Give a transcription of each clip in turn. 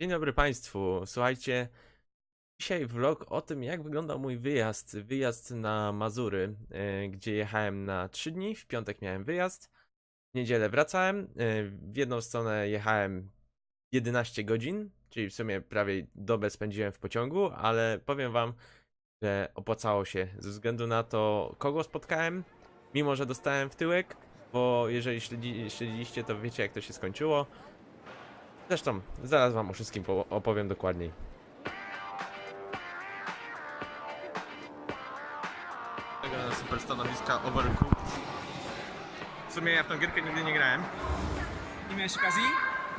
Dzień dobry Państwu. Słuchajcie, dzisiaj vlog o tym, jak wyglądał mój wyjazd. Wyjazd na Mazury, e, gdzie jechałem na 3 dni. W piątek miałem wyjazd. W niedzielę wracałem. E, W jedną stronę jechałem 11 godzin, czyli w sumie prawie dobę spędziłem w pociągu, ale powiem Wam, że opłacało się ze względu na to, kogo spotkałem, mimo że dostałem w tyłek, bo jeżeli śledzi, śledziliście, to wiecie, jak to się skończyło. Zresztą, zaraz wam o wszystkim po- opowiem dokładniej. Na super stanowiska Overcooked. W sumie ja w tą gierkę nigdy nie grałem. Nie miałeś okazji?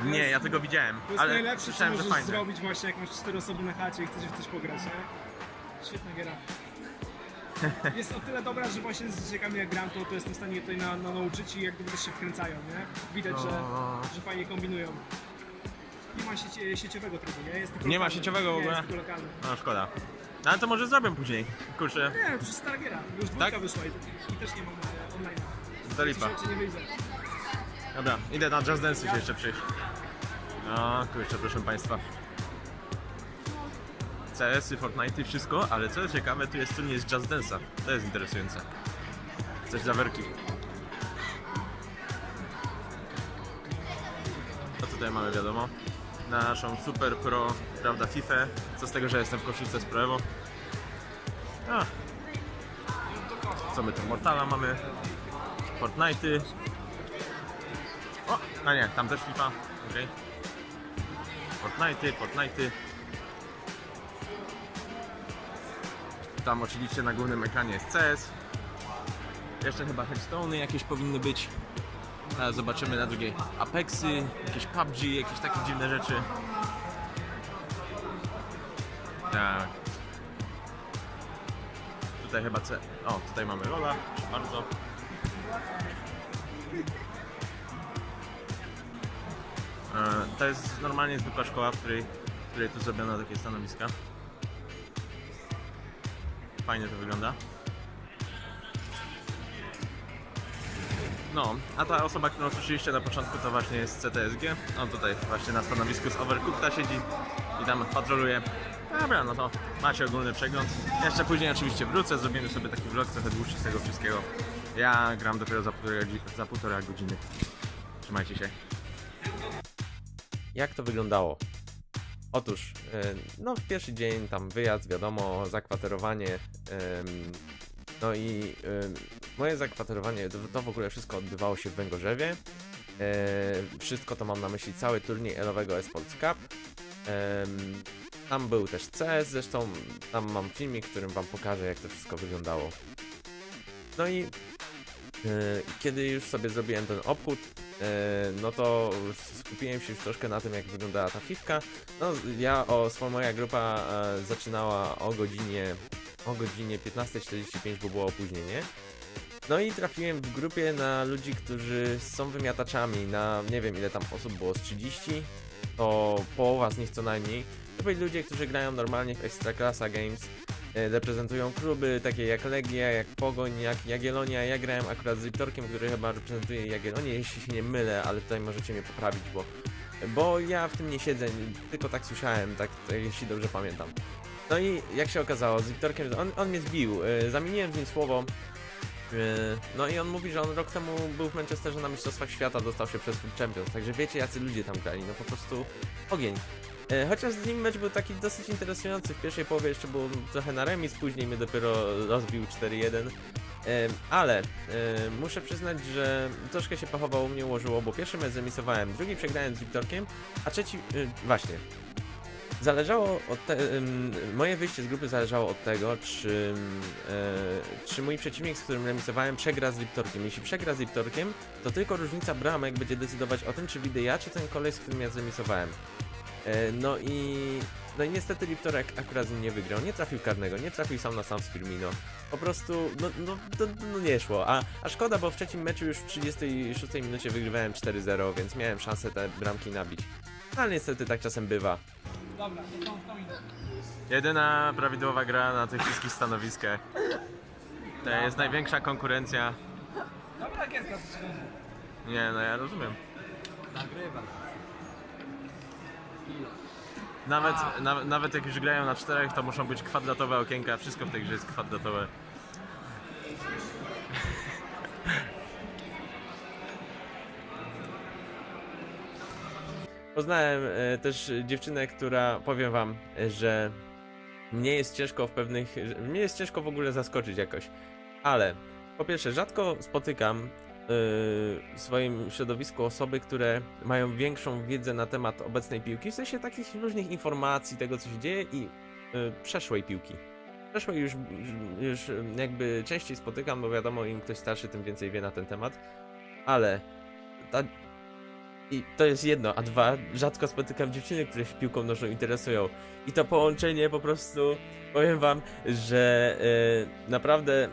Nie, jest- ja tego widziałem, To jest ale najlepsze, co że możesz fajne. zrobić właśnie jak masz cztery osoby na chacie i chcesz w coś pograć, nie? Świetna giera. Jest o tyle dobra, że właśnie z dzieciakami jak gram, to, to jestem w stanie tutaj na, na nauczyć i jak gdyby też się wkręcają, nie? Widać, że, No. że fajnie kombinują. Nie ma sieci, sieciowego trybu, nie? Jest tylko Nie ma lokalny. sieciowego w nie, ogóle? jest tylko lokalny. No szkoda. No, ale to może zrobię później. Kurczę, Nie, to już stara giera. Już dwójka Tak? wyszła i, i też nie mam e, online. to lipa. Czy nie wyjdzie? Dobra, idę na Just Dance się jeszcze przyjść. No, kurczę, proszę Państwa. CS-y, Fortnite, wszystko, ale co ciekawe, tu jest turniej z Just Dance'a. To jest interesujące. Coś dla werki. Co tutaj mamy, wiadomo? Naszą super pro, prawda, FIFA. Co z tego, że jestem w koszulce z Pro? A. Co my tu? Mortala mamy. Fortnite'y. O, a nie, tam też FIFA, okej. Fortnite'y, Fortnite'y. Tam oczywiście na głównym ekranie jest CS. Jeszcze chyba Headstone'y jakieś powinny być. Zobaczymy na drugiej Apexy, jakieś PUBG, jakieś takie dziwne rzeczy. Tak. Tutaj chyba C. O, tutaj mamy Lola, proszę bardzo. E, To jest normalnie zwykła szkoła, w której, w której tu zrobiono takie stanowiska. Fajnie to wygląda. No, a ta osoba, którą słyszeliście na początku, to właśnie jest CTSG. On tutaj właśnie na stanowisku z Overcookta siedzi i tam patroluje. Dobra, no to macie ogólny przegląd. Jeszcze później oczywiście wrócę, zrobimy sobie taki vlog trochę dłuższy z tego wszystkiego. Ja gram dopiero za półtora, za półtora godziny. Trzymajcie się. Jak to wyglądało? Otóż, e, no w pierwszy dzień tam wyjazd, wiadomo, zakwaterowanie, no i moje zakwaterowanie, to, to w ogóle wszystko odbywało się w Węgorzewie. E, wszystko to mam na myśli cały turniej Elowego Esports Cup. Em, tam był też CS, zresztą tam mam filmik, którym wam pokażę jak to wszystko wyglądało. No i e, kiedy już sobie zrobiłem ten obchód, e, no to skupiłem się już troszkę na tym, jak wyglądała ta fifka. No, ja, o, moja grupa e, zaczynała o godzinie, o godzinie 15.45, bo było opóźnienie. No i trafiłem w grupie na ludzi, którzy są wymiataczami, na nie wiem ile tam osób było, z 30, to połowa z nich co najmniej. To byli ludzie, którzy grają normalnie w Ekstraklasa Games, e, reprezentują kluby takie jak Legia, jak Pogoń, jak Jagiellonia. Ja grałem akurat z Wiktorkiem, który chyba reprezentuje Jagiellonię, jeśli się nie mylę, ale tutaj możecie mnie poprawić, bo, bo ja w tym nie siedzę, tylko tak słyszałem, tak, tak jeśli dobrze pamiętam. No i jak się okazało, z Wiktorkiem, on, on mnie zbił, e, zamieniłem z nim słowo, no i on mówi, że on rok temu był w Manchesterze na Mistrzostwach Świata, dostał się przez Food Champions, także wiecie jacy ludzie tam grali, no po prostu ogień. E, Chociaż z nim mecz był taki dosyć interesujący. W pierwszej połowie jeszcze był trochę na remis, później mnie dopiero rozbił 4-1. E, Ale muszę przyznać, że troszkę się pachowało mnie ułożyło, bo pierwszy mecz zemisowałem, drugi przegrałem z Wiktorkiem, a trzeci właśnie. Zależało od te, moje wyjście z grupy zależało od tego, czy, e, czy mój przeciwnik, z którym remisowałem, przegra z Liptorkiem. Jeśli przegra z Liptorkiem, to tylko różnica bramek będzie decydować o tym, czy widzę ja, czy ten kolej, z którym ja zremisowałem. E, No i, no i niestety Liptorek akurat z nim nie wygrał, nie trafił karnego, nie trafił sam na sam z Firmino. Po prostu, no, no, no, no nie szło, a, a szkoda, bo w trzecim meczu już w 36 minucie wygrywałem 4-0, więc miałem szansę te bramki nabić. Ale niestety tak czasem bywa. Jedyna prawidłowa gra na tych wszystkich stanowiskach. To jest największa konkurencja. Dobra co ci Nie, no ja rozumiem. Nawet, na, nawet jak już grają na czterech, to muszą być kwadratowe okienka, wszystko w tej grze jest kwadratowe. Poznałem e, też dziewczynę, która powiem wam, że mnie jest ciężko w pewnych. Mnie jest ciężko w ogóle zaskoczyć jakoś. Ale po pierwsze, rzadko spotykam e, w swoim środowisku osoby, które mają większą wiedzę na temat obecnej piłki, w sensie takich różnych informacji, tego co się dzieje i e, przeszłej piłki. Przeszłej już, już jakby częściej spotykam, bo wiadomo, im ktoś starszy, tym więcej wie na ten temat. Ale ta i to jest jedno, a dwa, rzadko spotykam dziewczyny, które się piłką nożną interesują. I to połączenie po prostu, powiem wam, że e, naprawdę,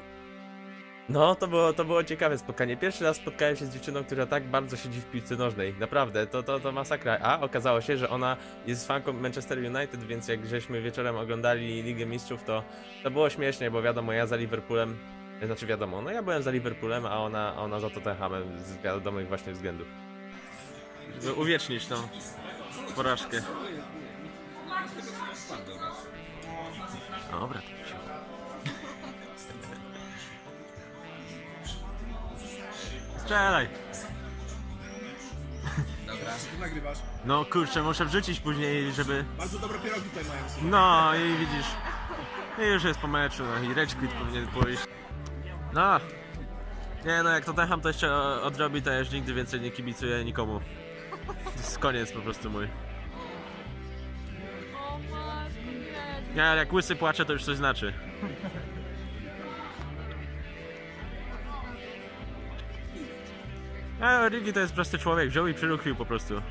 no to było, to było ciekawe spotkanie. Pierwszy raz spotkałem się z dziewczyną, która tak bardzo siedzi w piłce nożnej. Naprawdę, to, to, to masakra. A okazało się, że ona jest fanką Manchester United, więc jak żeśmy wieczorem oglądali Ligę Mistrzów, to, to było śmiesznie, bo wiadomo, ja za Liverpoolem, znaczy wiadomo, no ja byłem za Liverpoolem, a ona, ona za Tottenhamem z wiadomych właśnie względów żeby uwiecznić tą porażkę. Dobra, to się. Strzelaj! Co ty nagrywasz? No kurczę, muszę wrzucić później, żeby... Bardzo dobre pierogi tutaj mają. słuchaj. No i widzisz, i już jest po meczu, no i Rage Quit powinien pójść. No, nie no, jak Tottenham to jeszcze odrobi, to ja już nigdy więcej nie kibicuję nikomu. To jest koniec po prostu mój. O matko, nie. Nie, ale jak łysy płacze, to już coś znaczy. A, Rigi to jest prosty człowiek, wziął i przyruchwił po prostu.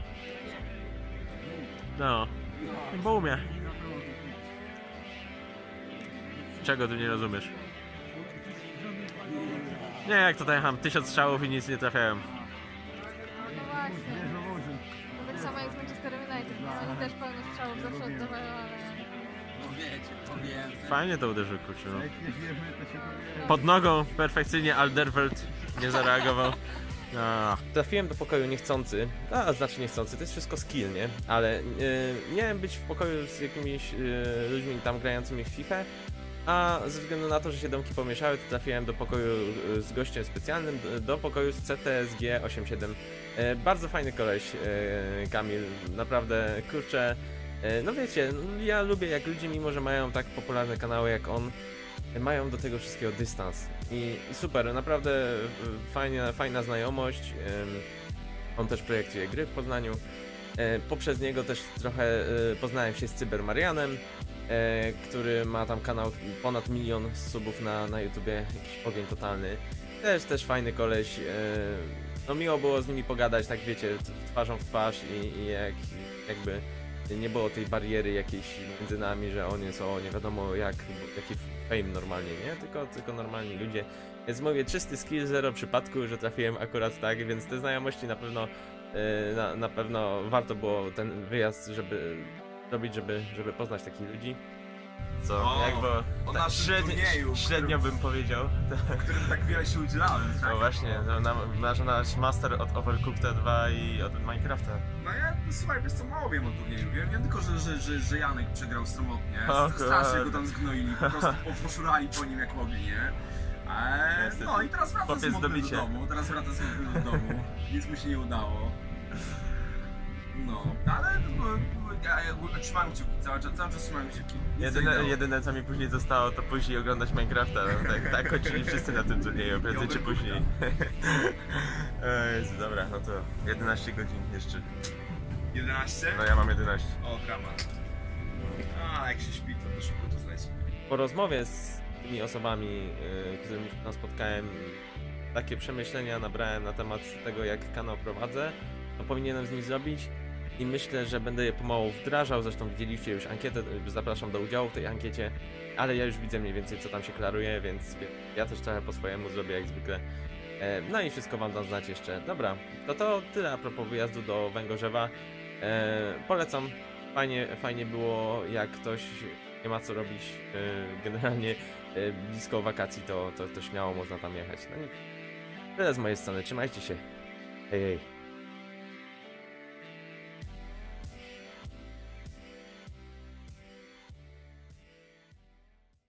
No, bo umie. Czego ty nie rozumiesz? Nie, jak to tam tysiąc strzałów i nic nie trafiałem. No właśnie. To samo jak z Manchesterem United. Oni też pełno strzałów zawsze oddawają, ale... Fajnie to uderzył, kurczę, no. Pod nogą perfekcyjnie Alderweireld nie zareagował. No. Trafiłem do pokoju niechcący, a znaczy niechcący, to jest wszystko skill, nie? Ale yy, miałem być w pokoju z jakimiś yy, ludźmi tam grającymi w FIFA, a ze względu na to, że się domki pomieszały, to trafiłem do pokoju yy, z gościem specjalnym, do, do pokoju z CTSG 87. Yy, bardzo fajny koleś, yy, Kamil, naprawdę, kurczę, yy, no wiecie, ja lubię jak ludzie, mimo że mają tak popularne kanały jak on, mają do tego wszystkiego dystans. I super, naprawdę y, fajna, fajna znajomość. On też projektuje gry w Poznaniu. E, Poprzez niego też trochę y, poznałem się z Cybermarianem, e, który ma tam kanał ponad milion subów na, na YouTubie, jakiś ogień totalny. Też, też fajny koleś. e, No miło było z nimi pogadać, tak wiecie, twarzą w twarz i, i jak, jakby nie było tej bariery jakiejś między nami, że on jest o nie wiadomo jak, jaki fame normalnie, nie? Tylko, tylko normalni ludzie. Więc mówię, czysty skill, zero przypadku, że trafiłem akurat tak, więc te znajomości na pewno e, na, na pewno warto było ten wyjazd, żeby robić, żeby, żeby poznać takich ludzi. Co? O, jakby o tak naszym średnio, turnieju, średnio bym powiedział. w którym tak wiele się udzielałem. No właśnie, no, na, nasz, nasz master od Overcooked 2 i od Minecrafta. No ja, słuchaj, wiesz co, mało wiem o turnieju. Wiem, wiem tylko, że, że, że, że Janek przegrał sromotnie. O Strasznie go tam zgnoili, po prostu po- poszurali po nim jak mogli, nie? Eee, Niestety. no i teraz wraca Chłopiec smutny do domu, teraz wraca smutny do domu, nic mu się nie udało. No, ale no, ja, ja trzymałem kciuki, cały czas, cały czas trzymałem kciuki. Nic nie Jedyne, dało. jedyne co mi później zostało to później oglądać Minecrafta. No, tak, tak kończyli wszyscy na tym turnieju, prędzej czy później. O Jezu, dobra, no to 11 godzin jeszcze. 11? No ja mam 11. O, dramat. A, jak się śpi, to też szybko to zleci. Po rozmowie z tymi osobami, y, którymi się tam spotkałem, takie przemyślenia nabrałem na temat tego, jak kanał prowadzę, to powinienem z nim zrobić i myślę, że będę je pomału wdrażał. Zresztą widzieliście już ankietę, zapraszam do udziału w tej ankiecie, ale ja już widzę mniej więcej, co tam się klaruje, więc ja też trochę po swojemu zrobię jak zwykle. E, No i wszystko wam dam znać jeszcze. Dobra, to to tyle a propos wyjazdu do Węgorzewa. E, Polecam. Fajnie, fajnie było, jak ktoś nie ma co robić e, generalnie blisko wakacji, to, to, to śmiało można tam jechać. No, nie- tyle z mojej strony, trzymajcie się. Hej, hej.